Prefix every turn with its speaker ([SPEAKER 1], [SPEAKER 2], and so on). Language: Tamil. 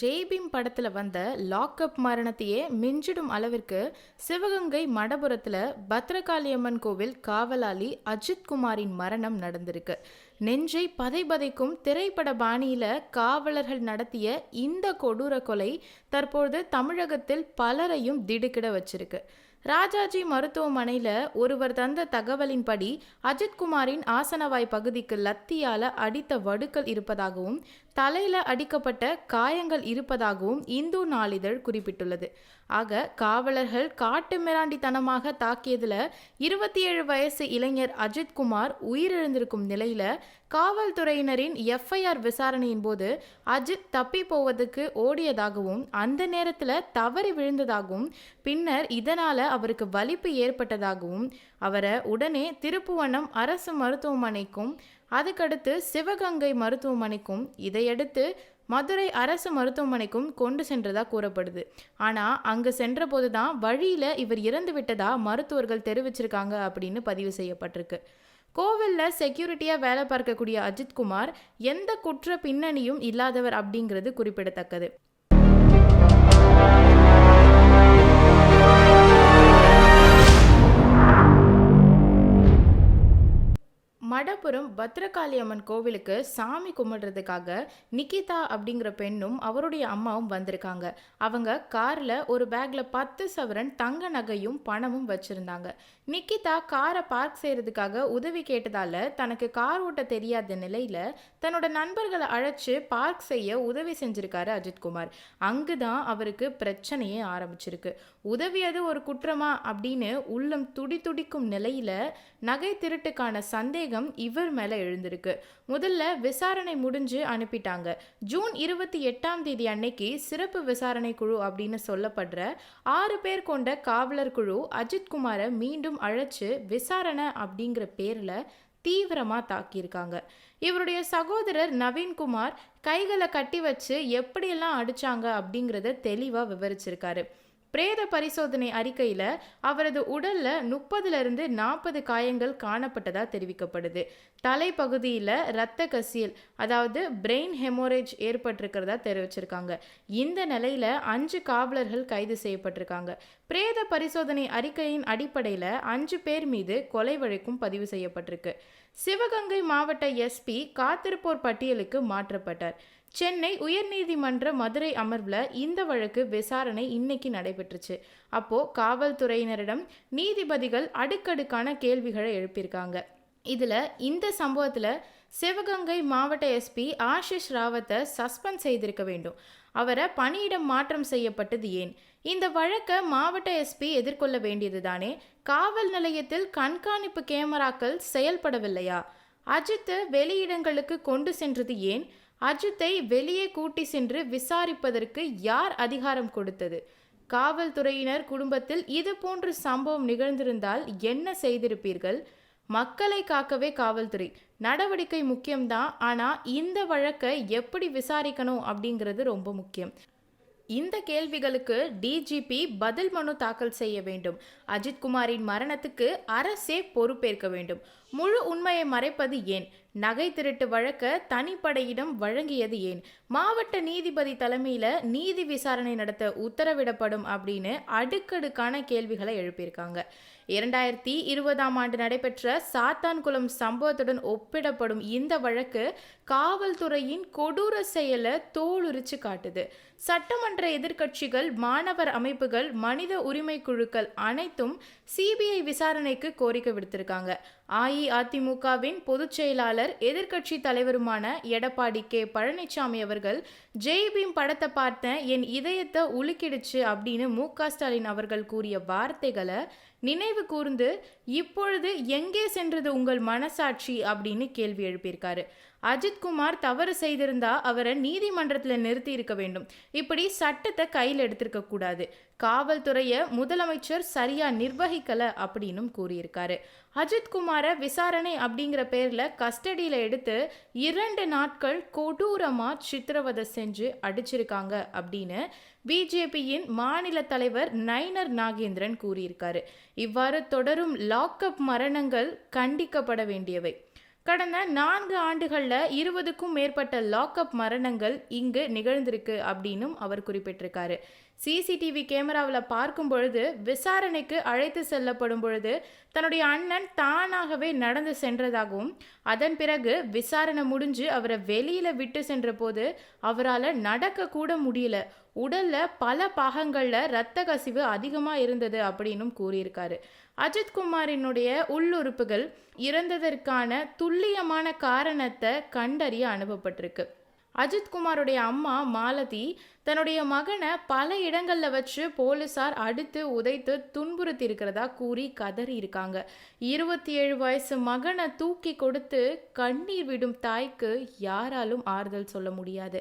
[SPEAKER 1] ஜெய்பீம் படத்துல வந்த லாக்அப் மரணத்தையே மிஞ்சிடும் அளவிற்கு சிவகங்கை மடபுரத்துல பத்ரகாளியம்மன் கோவில் காவலாளி அஜித்குமாரின் மரணம் நடந்திருக்கு. நெஞ்சை பதைபதைக்கும் திரைப்பட பாணியில காவலர்கள் நடத்திய இந்த கொடூர கொலை தற்போது தமிழகத்தில் பலரையும் திடுக்கிட வச்சிருக்கு. ராஜாஜி மருத்துவமனையில் ஒருவர் தந்த தகவலின்படி அஜித்குமாரின் ஆசனவாய் பகுதிக்கு லத்தியால அடித்த வடுக்கள் இருப்பதாகவும் தலையில அடிக்கப்பட்ட காயங்கள் இருப்பதாகவும் இந்து நாளிதழ் குறிப்பிட்டுள்ளது. ஆக காவலர்கள் காட்டு மிராண்டித்தனமாக தாக்கியதுல இருபத்தி ஏழு வயசு இளைஞர் அஜித்குமார் உயிரிழந்திருக்கும் நிலையில காவல்துறையினரின் எஃப்ஐஆர் விசாரணையின் போது அஜித் தப்பி போவதற்கு ஓடியதாகவும் அந்த நேரத்தில் தவறி விழுந்ததாகவும் பின்னர் இதனால் அவருக்கு வலிப்பு ஏற்பட்டதாகவும் அவரை உடனே திருப்புவனம் அரசு மருத்துவமனைக்கும் அதுக்கடுத்து சிவகங்கை மருத்துவமனைக்கும் இதையடுத்து மதுரை அரசு மருத்துவமனைக்கும் கொண்டு சென்றதா கூறப்படுது. ஆனால் அங்கு சென்றபோது தான் வழியில் இவர் இறந்து விட்டதா மருத்துவர்கள் தெரிவிச்சிருக்காங்க அப்படின்னு பதிவு செய்யப்பட்டிருக்கு. கோவிலில் செக்யூரிட்டியாக வேலை பார்க்கக்கூடிய அஜித்குமார் எந்த குற்ற பின்னணியும் இல்லாதவர் அப்படிங்கிறது குறிப்பிடத்தக்கது. பத்திரகாளி அம்மன் கோவிலுக்கு சாமி கும்பிடுறதுக்காக நிக்கிதா அப்படிங்கிற பெண்ணும் அவருடைய அம்மாவும் வந்திருக்காங்க. அவங்க காரில் ஒரு பேக்கில் பத்து சவரன் தங்க நகையும் பணமும் வச்சுருந்தாங்க. நிக்கிதா காரை பார்க் செய்கிறதுக்காக உதவி கேட்டதால தனக்கு கார் ஓட்ட தெரியாத நிலையில் தன்னோட நண்பர்களை அழைச்சி பார்க் செய்ய உதவி செஞ்சுருக்காரு அஜித்குமார் அங்கு தான் அவருக்கு பிரச்சனையே ஆரம்பிச்சிருக்கு. உதவியது ஒரு குற்றமா அப்படின்னு உள்ளம் துடி துடிக்கும் நிலையில் நகை திருட்டுக்கான சந்தேகம் இவர் மேலே எழுந்திருக்கு. முதல்ல விசாரணை முடிஞ்சு அனுப்பிட்டாங்க. ஜூன் இருபத்தி எட்டாம் தேதி அன்னைக்கு சிறப்பு விசாரணை குழு அப்படின்னு சொல்லப்படுற ஆறு பேர் கொண்ட காவலர் குழு அஜித்குமாரை மீண்டும் அழைச்சு விசாரணை அப்படிங்கிற பேரில் தீவிரமாக தாக்கியிருக்காங்க. இவருடைய சகோதரர் நவீன்குமார் கைகளை கட்டி வச்சு எப்படியெல்லாம் அடிச்சாங்க அப்படிங்கிறத தெளிவாக விவரிச்சிருக்காரு. பிரேத பரிசோதனை அறிக்கையில் அவரது உடலில் முப்பதுலேருந்து நாற்பது காயங்கள் காணப்பட்டதாக தெரிவிக்கப்படுது. தலைப்பகுதியில் இரத்த கசியல் அதாவது பிரெயின் ஹெமோரேஜ் ஏற்பட்டிருக்கிறதா தெரிவிச்சிருக்காங்க. இந்த நிலையில் அஞ்சு காவலர்கள் கைது செய்யப்பட்டிருக்காங்க. பிரேத பரிசோதனை அறிக்கையின் அடிப்படையில் அஞ்சு பேர் மீது கொலை வழக்கும் பதிவு செய்யப்பட்டிருக்கு. சிவகங்கை மாவட்ட எஸ்பி காத்திருப்போர் பட்டியலுக்கு மாற்றப்பட்டார். சென்னை உயர்நீதிமன்ற மதுரை அமர்வில் இந்த வழக்கு விசாரணை இன்னைக்கு நடைபெற்றுச்சு. அப்போ காவல்துறையினரிடம் நீதிபதிகள் அடுக்கடுக்கான கேள்விகளை எழுப்பியிருக்காங்க. இதில் இந்த சம்பவத்தில் சிவகங்கை மாவட்ட எஸ்பி ஆஷிஷ் ராவத்தை சஸ்பெண்ட் செய்திருக்க வேண்டும். அவரை பணியிடம் மாற்றம் செய்யப்பட்டது ஏன்? இந்த வழக்கை மாவட்ட எஸ்பி எதிர்கொள்ள வேண்டியது தானே காவல் நிலையத்தில் கண்காணிப்பு கேமராக்கள் செயல்படவில்லையா? அஜித்தை வெளியிடங்களுக்கு கொண்டு சென்றது ஏன்? அஜித்தை வெளியே கூட்டி சென்று விசாரிப்பதற்கு யார் அதிகாரம் கொடுத்தது? காவல்துறையினர் குடும்பத்தில் இது போன்ற சம்பவம் நிகழ்ந்திருந்தால் என்ன செய்திருப்பீர்கள்? மக்களை காக்கவே காவல்துறை. நடவடிக்கை முக்கியம்தான். ஆனால் இந்த வழக்கை எப்படி விசாரிக்கணும் அப்படிங்கிறது ரொம்ப முக்கியம். இந்த கேள்விகளுக்கு டிஜிபி பதில் மனு தாக்கல் செய்ய வேண்டும். அஜித்குமாரின் மரணத்துக்கு அரசே பொறுப்பேற்க வேண்டும். முழு உண்மையை மறைப்பது ஏன்? நகை திருட்டு வழக்க தனிப்படையிடம் வழங்கியது ஏன்? மாவட்ட நீதிபதி தலைமையில் நீதி விசாரணை நடத்த உத்தரவிடப்படும் அப்படின்னு அடுக்கடுக்கான கேள்விகளை எழுப்பியிருக்காங்க. இரண்டாயிரத்தி இருபதாம் ஆண்டு நடைபெற்ற சாத்தான்குளம் சம்பவத்துடன் ஒப்பிடப்படும் இந்த வழக்கு காவல்துறையின் கொடூர செயலை தோலுரிச்சு காட்டுது. சட்டமன்ற எதிர்க்கட்சிகள் மாணவர் அமைப்புகள் மனித உரிமை குழுக்கள் அனைத்தும் சிபிஐ விசாரணைக்கு கோரிக்கை விடுத்திருக்காங்க. அஇஅதிமுகவின் பொதுச் செயலாளர் எதிர்க்கட்சி தலைவருமான எடப்பாடி கே. பழனிசாமி அவர்கள் ஜெய்பீம் படத்தை பார்த்தேன் என் இதயத்தை உலுக்கிடுச்சு அப்படின்னு மு க. ஸ்டாலின் அவர்கள் கூறிய வார்த்தைகளை நினைவு கூர்ந்து இப்பொழுது எங்கே சென்றது உங்கள் மனசாட்சி? அப்படின்னு கேள்வி எழுப்பியிருக்காரு. அஜித்குமார் தவறு செய்திருந்தா அவரை நீதிமன்றத்தில் நிறுத்தி இருக்க வேண்டும். இப்படி சட்டத்தை கையில் எடுத்திருக்க கூடாது. காவல்துறையை முதலமைச்சர் சரியா நிர்வகிக்கல அப்படின்னும் கூறியிருக்காரு. அஜித்குமாரை விசாரணை அப்படிங்கிற பேர்ல கஸ்டடியில் எடுத்து இரண்டு நாட்கள் கொடூரமா சித்திரவதை செஞ்சு அடிச்சிருக்காங்க அப்படின்னு பிஜேபியின் மாநில தலைவர் நைனர் நாகேந்திரன் கூறியிருக்காரு. இவ்வாறு தொடரும் லாக்அப் மரணங்கள் கண்டிக்கப்பட வேண்டியவை. கடந்த நான்கு ஆண்டுகளில் இருபதுக்கும் மேற்பட்ட லாக்அப் மரணங்கள் இங்கு நிகழ்ந்திருக்கு அப்படின்னும் அவர் குறிப்பிட்டிருக்காரு. சிசிடிவி கேமராவில் பார்க்கும் பொழுது விசாரணைக்கு அழைத்து செல்லப்படும் பொழுது தன்னுடைய அண்ணன் தானாகவே நடந்து சென்றதாகவும் அதன் பிறகு விசாரணை முடிஞ்சு அவரை வெளியில் விட்டு சென்ற போது அவரால் நடக்கக்கூட முடியல. உடலில் பல பாகங்களில் இரத்த கசிவு அதிகமாக இருந்தது அப்படின்னும் கூறியிருக்காரு. அஜித்குமாரினுடைய உள்ளுறுப்புகள் இறந்ததற்கான துல்லியமான காரணத்தை கண்டறிய அனுப்பப்பட்டிருக்கு அஜித்குமாருடைய அம்மா மாலதி தன்னுடைய மகனை பல இடங்களில் வச்சு போலீசார் அடித்து உதைத்து துன்புறுத்தி இருக்கிறதா கூறி கதறி இருக்காங்க. இருபத்தி ஏழு வயசு மகனை தூக்கி கொடுத்து கண்ணீர் விடும் தாய்க்கு யாராலும் ஆறுதல் சொல்ல முடியாது.